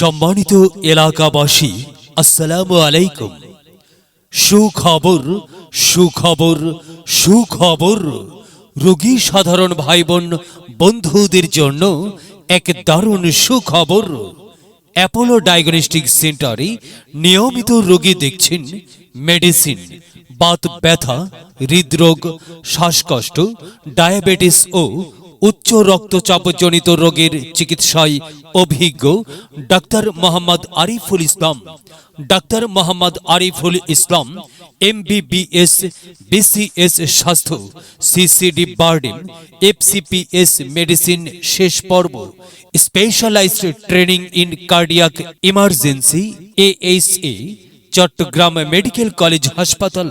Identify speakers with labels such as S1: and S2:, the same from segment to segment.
S1: সম্মানিত এলাকাবাসী, আসসালামু আলাইকুম। সুখবর সুখবর সুখবর। রোগী সাধারণ ভাই বোন বন্ধুদের জন্য এক দারুণ সুখবর। অ্যাপোলো ডায়াগনস্টিক সেন্টারে নিয়মিত রোগী দেখছেন মেডিসিন, বাত ব্যথা, হৃদরোগ, শ্বাসকষ্ট, ডায়াবেটিস ও উচ্চ রক্তচাপজনিত রোগের চিকিৎসায় অভিজ্ঞ doctor Mohammad Ariful Islam. Doctor Mohammad Ariful Islam, MBBS, BCS স্বাস্থ্য, সিসিডি বার্ডেন, এফসিপিএস মেডিসিন শেষ পর্ব, specialized training in cardiac emergency AHA Chittagong medical college হাসপাতাল।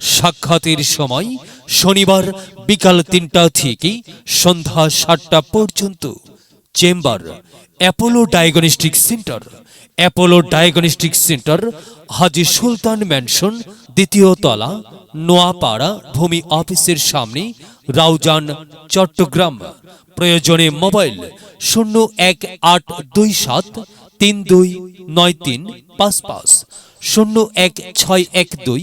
S1: সাক্ষাতের সময় শনিবার বিকাল তিনটা থেকে সন্ধ্যা সাতটা পর্যন্ত। Chamber, Apollo diagnostic centre. Apollo diagnostic centre, Haji Sultan mansion, দ্বিতীয় তলা, নোয়াপাড়া ভূমি অফিসের সামনে, রাউজান, চট্টগ্রাম। প্রয়োজনে মোবাইল শূন্য এক আট দুই সাত তিন দুই নয় তিন পাঁচ পাঁচ, শূন্য এক ছয় এক দুই